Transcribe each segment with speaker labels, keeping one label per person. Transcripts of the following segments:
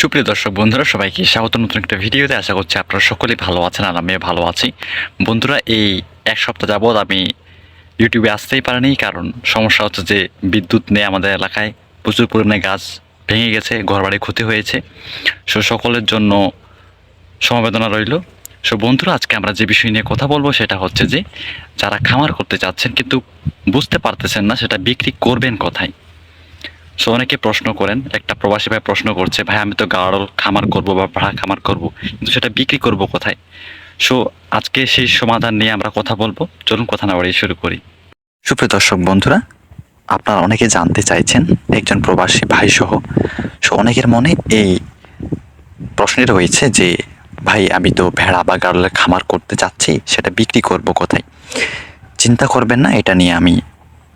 Speaker 1: সুপ্রিয় দর্শক বন্ধুরা, সবাইকে স্বাগত। নতুন একটা ভিডিওতে আশা করছি আপনারা সকলেই ভালো আছেন আর আমিও ভালো আছি। বন্ধুরা, এই এক সপ্তাহ যাবৎ আমি ইউটিউবে আসতেই পারিনি কারণ সমস্যা হচ্ছে যে বিদ্যুৎ নেই আমাদের এলাকায়। প্রচুর পরিমাণে গাছ ভেঙে গেছে, ঘরবাড়ি ক্ষতি হয়েছে। সো সকলের জন্য সমবেদনা রইল। সো বন্ধুরা, আজকে আমরা যে বিষয় নিয়ে কথা বলব সেটা হচ্ছে যে, যারা খামার করতে চাচ্ছেন কিন্তু বুঝতে পারতেছেন না সেটা বিক্রি করবেন কোথায়। সো অনেকে প্রশ্ন করেন, একটা প্রবাসী ভাই প্রশ্ন করছে, ভাই, আমি তো গাড়ল খামার করব বা ভাড়া খামার করব, কিন্তু সেটা বিক্রি করব কোথায়? সো আজকে সেই সমাধান নিয়ে আমরা কথা বলব। চলুন কথা না বাড়িয়ে শুরু করি। সুপ্রিয় দর্শক বন্ধুরা, আপনারা অনেকে জানতে চাইছেন, একজন প্রবাসী ভাই সহ, সো অনেকের মনে এই প্রশ্নই রয়েছে যে, ভাই, আমি তো ভেড়া বা গাড়লের খামার করতে চাচ্ছি, সেটা বিক্রি করব কোথায়? চিন্তা করবেন না, এটা নিয়ে আমি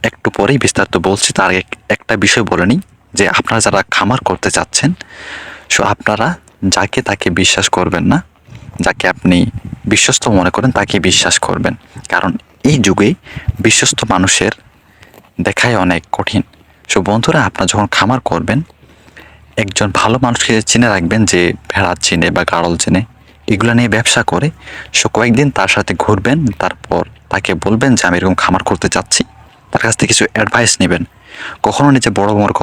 Speaker 1: একটু পরেই বিস্তারিত বলছি, তার একটা বিষয় বলে নিই, যে আপনারা যারা খামার করতে চাচ্ছেন সো আপনারা যাকে তাকে বিশ্বাস করবেন না, যাকে আপনি বিশ্বস্ত মনে করেন, তাকে বিশ্বাস করবেন। কারণ এই যুগে বিশ্বস্ত মানুষের দেখাই অনেক কঠিন। সো বন্ধুরা, আপনারা যখন খামার করবেন, একজন ভালো মানুষকে চিনে রাখবেন যে ভেড়া চিনে বা গাড়ল চিনে, এগুলো নিয়ে ব্যবসা করে, সো কয়েকদিন তার সাথে ঘুরবেন, তারপর তাকে বলবেন যে, আমি এরকম খামার করতে চাচ্ছি তার কাছ থেকে কিছু অ্যাডভাইস নেবেন। কখনো নিজে বড় মনে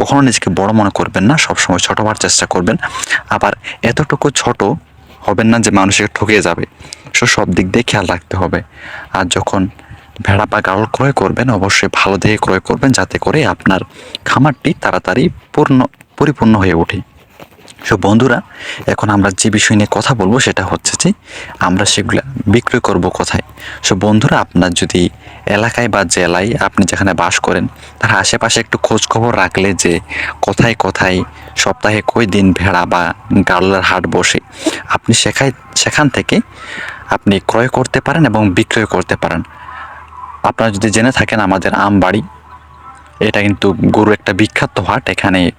Speaker 1: কখনো নিজেকে বড় মনে করবেন না, সবসময় ছোট হওয়ার চেষ্টা করবেন। আবার এতটুকু ছোট হবেন না যে মানুষকে ঠকিয়ে যাবে। সো সব দিক দিয়ে খেয়াল রাখতে হবে। আর যখন ভেড়া বা গাড়ল ক্রয় করবেন, অবশ্যই ভালো দেখে ক্রয় করবেন, যাতে করে আপনার খামারটি তাড়াতাড়ি পূর্ণ, পরিপূর্ণ হয়ে ওঠে। সো বন্ধুরা, এখন আমরা যে বিষয় নিয়ে কথা বলব, সেটা হচ্ছে যে আমরা সেগুলো বিক্রয় করব কোথায়? সো বন্ধুরা, আপনার যদি এলাকায় বা জেলায় আপনি যেখানে বাস করেন, তার আশেপাশে একটু খোঁজ খবর রাখলে যে কোথায় কোথায়, সপ্তাহে কই দিন ভেড়া বা গাড়লার হাট বসে, আপনি সেখায়, সেখান থেকে আপনি ক্রয় করতে পারেন এবং বিক্রয় করতে পারেন। আপনারা যদি জেনে থাকেন আমাদের আমবাড়ি, এটা কিন্তু গরু একটা বিখ্যাত হাট, এখানে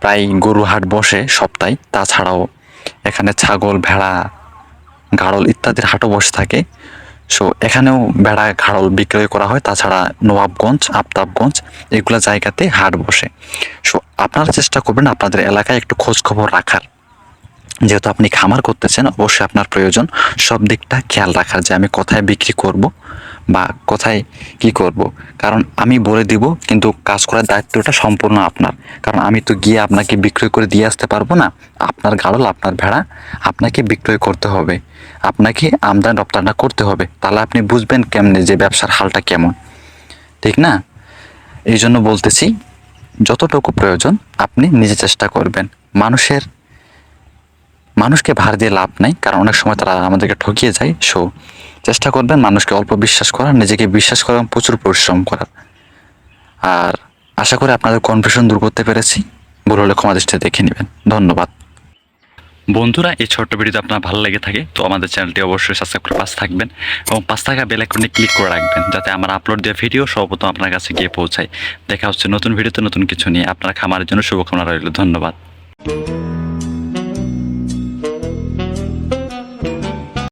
Speaker 1: প্রায় গরু হাট বসে সপ্তাহে, তাছাড়াও এখানে ছাগল, ভেড়া, গাড়ল ইত্যাদির হাটও বসে থাকে। সো এখানেও ভেড়া, ঘাড়ল বিক্রয় করা হয়। তাছাড়া নবাবগঞ্জ, আফতাবগঞ্জ, এগুলো জায়গাতে হাট বসে। সো আপনারা চেষ্টা করবেন আপনাদের এলাকায় একটু খোঁজ খবর রাখার। যেহেতু আপনি খামার করতেছেন, অবশ্যই আপনার প্রয়োজন সব দিকটা খেয়াল রাখার যে আমি কোথায় বিক্রি করব বা কোথায় কি করব। কারণ আমি বলে দিব, কিন্তু কাজ করার দায়িত্বটা সম্পূর্ণ আপনার। কারণ আমি তো গিয়ে আপনাকে বিক্রয় করে দিয়ে আসতে পারব না। আপনার গাড়ল, আপনার ভেড়া, আপনাকে বিক্রয় করতে হবে। আপনাকে আমদানি রপ্তানিটা করতে হবে। তাহলে আপনি বুঝবেন কেমনে যে ব্যবসার হালটা কেমন। ঠিক না? এই জন্য বলতেছি, যতটুকু প্রয়োজন আপনি নিজে চেষ্টা করবেন। মানুষের মানুষকে ভার দিয়ে লাভ নাই, কারণ অনেক সময় তারা আমাদেরকে ঠকিয়ে যায়। সো চেষ্টা করবেন মানুষকে অল্প বিশ্বাস করার নিজেকে বিশ্বাস করার এবং প্রচুর পরিশ্রম করার আর আশা করি আপনাদের কনফিউশন দূর করতে পেরেছি। ভুল হলে ক্ষমা দৃষ্টিতে দেখে নেবেন। ধন্যবাদ। বন্ধুরা, এই ছোট্ট ভিডিওতে আপনার ভালো লেগে থাকে, তো আমাদের চ্যানেলটি অবশ্যই সাবস্ক্রাইব করে পাশ থাকবেন এবং পাশ থাকা বেল আইকনে ক্লিক করে রাখবেন, যাতে আমার আপলোড দেওয়া ভিডিও সর্বপ্রথম আপনার কাছে গিয়ে পৌঁছায়। দেখা হচ্ছে নতুন ভিডিওতে নতুন কিছু নিয়ে। আপনার খামারের জন্য শুভকামনা রইল। ধন্যবাদ।